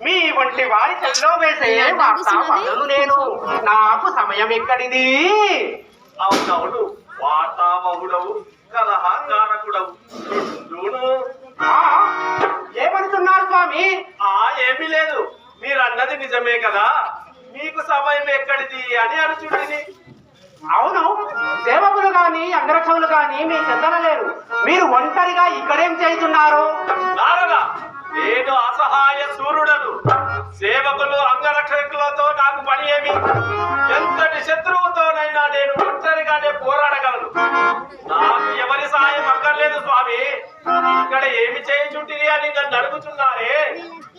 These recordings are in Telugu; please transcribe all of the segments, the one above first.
మీ వంటి వారి చెల్లో వేసే వార్త పదను నేను. నాకు సమయం ఎక్కడిది? అవునవును కలహకారకుడవు చుట్టూను ఆ, ఏమనుతున్నారు స్వామి? ఆ ఏమీ లేదు. మీరు అన్నది నిజమే కదా. మీకు సమయం ఎక్కడిది అని అనుచుడిని. అవును సేవకులు గాని అంగరక్షకులు గాని మీ చెందన లేరు. మీరు ఒంటరిగా ఇక్కడేం చేస్తున్నారు నారద నేను అసహాయ సూర్యుడను ఒంటరిగానే పోరాడగలను నాకు ఎవరి సాయం అక్కర్లేదు స్వామి. ఇక్కడ ఏమి చేయించుంటిరి అని నన్ను అడుగుతున్నారే?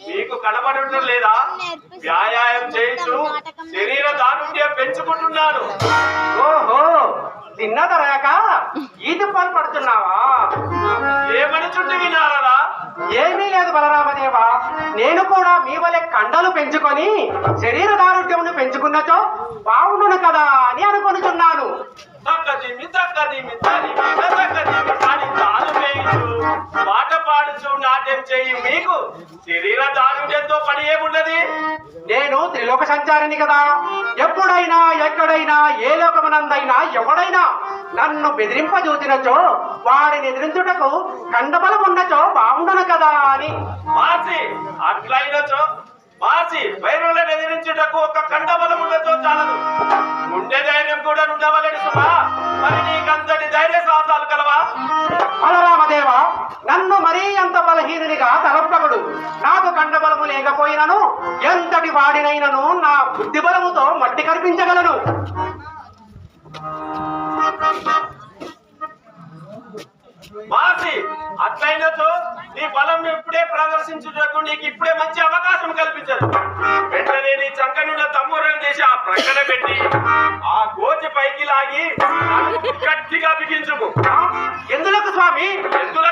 మీకు కనబడటం లేదా? వ్యాయామం చేయించు శరీర దారుణ్యం పెంచుకుంటున్నాను. ఓహో తిన్న తరగాక ఈ తిప్పలు పడుతున్నావా? ఏమని చుట్టివి నారదా? ఏమీ లేదు బలరామదేవా. నేను కూడా మీ వలె కండలు పెంచుకొని శరీర దారుఢ్యమును పెంచుకున్నచో బాగుండును కదా అని అనుకొనుచున్నాను చేయి. మీకు శరీర దారుణ్యంతో పని ఏమున్నది? నేను త్రిలోక సంచారిని కదా. ఎప్పుడైనా ఎక్కడైనా ఏ లోకమునందైనా ఎవడైనా నన్ను బెదిరింపజూచినచో వాడిని ఎదిరించుటకు కండబలం ఉన్నచో బాగుండును కదా అని. మాసి అట్లయినచో మాసి వైరులను ఎదిరించుటకు ఒక కండబలం ఉండతో చాలదు. గుండె ధైర్యం కూడా ఉండవలని సుమా. మరి నీకంతటి ధైర్య సాహసాలు కలవా? బలరామదేవ నన్ను మరీ అంత బలహీనునిగా తలపగడు నాకు కండబలము లేకపోయినను ఎంతటి వాడినైనను నా బుద్ధి బలముతో మట్టి కనిపించగలను మాసి నీ బలం ఇప్పుడే ప్రదర్శించుటకు నీకు ఇప్పుడే మంచి అవకాశం కల్పించదు వెంటనే నీ చంకనున్న తమ్మురం చేసి ఆ ప్రక్కన పెట్టి ఆ తాగి గట్టిగా బిగించుము ఎందులకు స్వామి? ఎందుల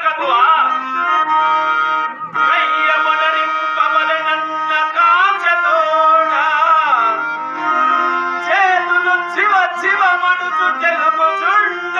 చేతులు చివ చివ మడుచు తెలుపుచుండే.